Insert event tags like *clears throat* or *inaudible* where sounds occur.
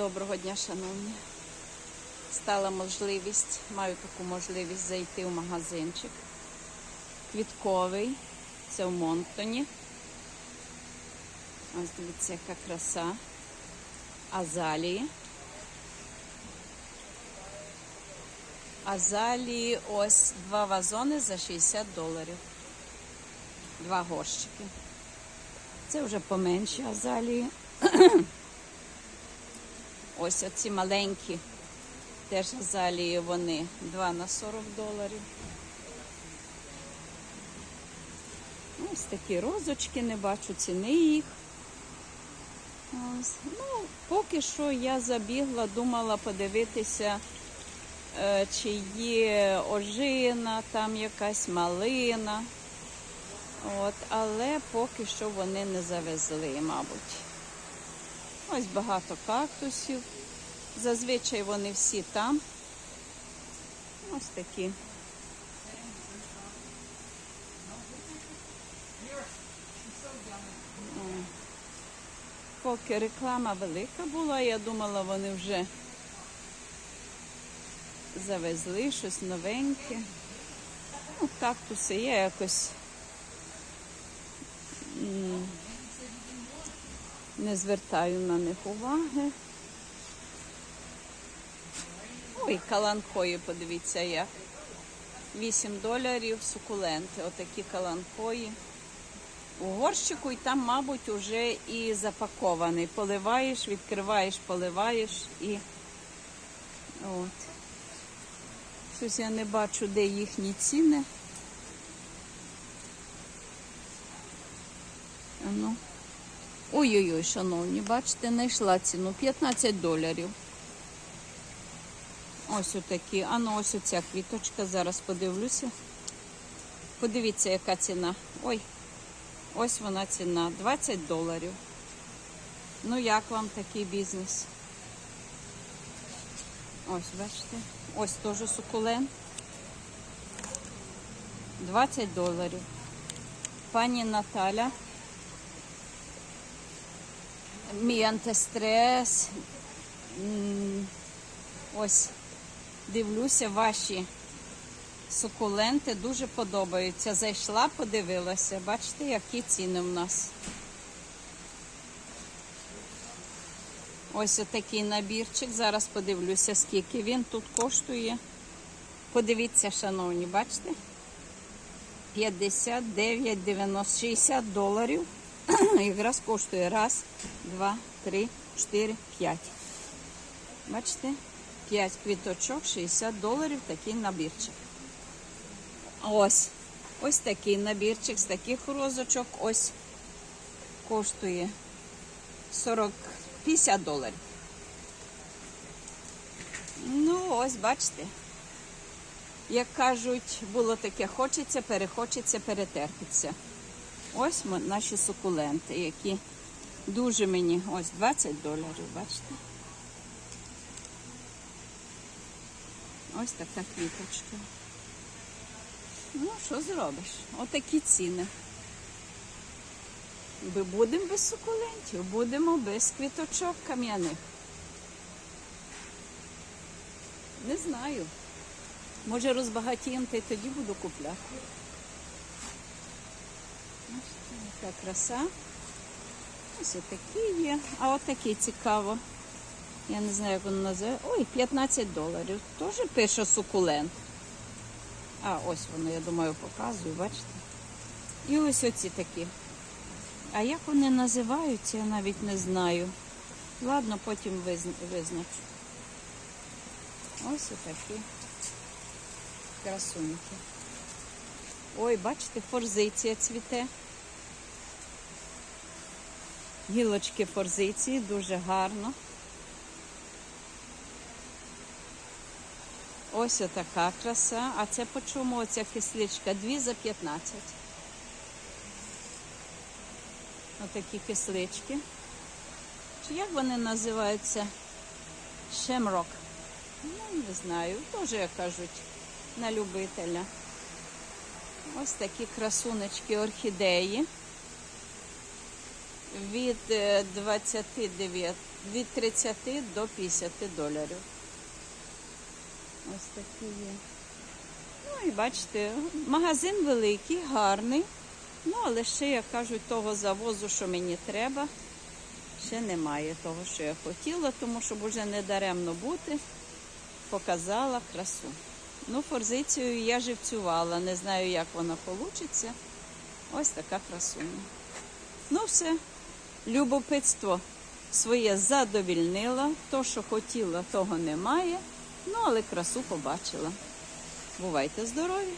Доброго дня, шановні. Стала можливість, маю таку можливість зайти в магазинчик. Квітковий. Це в Монктоні. Ось дивіться, яка краса. Азалії. Азалії ось два вазони за 60 доларів. Два горщики. Це вже поменші азалії. *clears throat* Ось оці маленькі теж азалії вони 2 на 40 доларів. Ось такі розочки, не бачу ціни їх. Ось. Ну, поки що я забігла, думала подивитися, е, чи є ожина, там якась малина. От, але поки що вони не завезли, мабуть. Ось багато кактусів. Зазвичай вони всі там. Ось такі. Поки реклама велика була, я думала, вони вже завезли щось новеньке. Ну, кактуси я якось не звертаю на них уваги. Ой, каланхої, подивіться як. 8 доларів сукуленти. Отакі каланхої. У горщику і там, мабуть, уже і запакований. Поливаєш, відкриваєш, поливаєш і от. Щось я не бачу, де їхні ціни. Ну. Ой-ой-ой, шановні, бачите, знайшла ціну 15 доларів. Ось отакі. А ну ось оця квіточка. Зараз подивлюся. Подивіться, яка ціна. Ой, ось вона ціна. 20 доларів. Ну, як вам такий бізнес? Ось, бачите. Ось теж сукулент. 20 доларів. Пані Наталя. Мій антистрес. Ось дивлюся, ваші сукуленти дуже подобаються. Зайшла, подивилася. Бачите, які ціни в нас. Ось отакий набірчик. Зараз подивлюся, скільки він тут коштує. Подивіться, шановні, бачите? 59, 90, 60 доларів. *coughs* Якраз коштує раз, два, три, чотири, п'ять. Бачите? 5 квіточок, 60 доларів такий набірчик. Ось. Ось такий набірчик з таких розочок. Ось коштує 40, 50 доларів. Ну, ось бачите. Як кажуть, було таке, хочеться, перехочеться, перетерпиться. Ось наші сукуленти, які дуже мені, ось 20 доларів, бачите? Ось така квіточка. Ну, що зробиш? Отакі ціни. Ми будемо без сукулентів, будемо без квіточок кам'яних. Не знаю. Може розбагатіємо, та й тоді буду купляти. Така краса. Ось отакі є. А отакі цікаво. Я не знаю, як воно називає. Ой, 15 доларів. Теж пише сукулент. А, ось воно, я думаю, показую, бачите? І ось оці такі. А як вони називаються, я навіть не знаю. Ладно, потім визначу. Ось отакі красуньки. Ой, бачите, форзиція цвіте. Гілочки форзиції дуже гарно. Ось отака краса. А це по чому оця кисличка? Дві за 15. Отакі кислички. Чи як вони називаються? Шемрок. Ну, не знаю. Теж, як кажуть, на любителя. Ось такі красунечки орхідеї. від е, 29, від 30 до 50 доларів. Ось такі є. Ну і бачите, магазин великий, гарний. Ну, але ще, як кажуть, того завозу, що мені треба, ще немає того, що я хотіла, тому щоб уже не даремно бути, показала красу. Ну, форзицію я живцювала, не знаю, як вона вийде. Ось така красуня. Ну, все, любопитство своє задовільнила. То, що хотіла, того немає. Ну, але красу побачила. Бувайте здорові!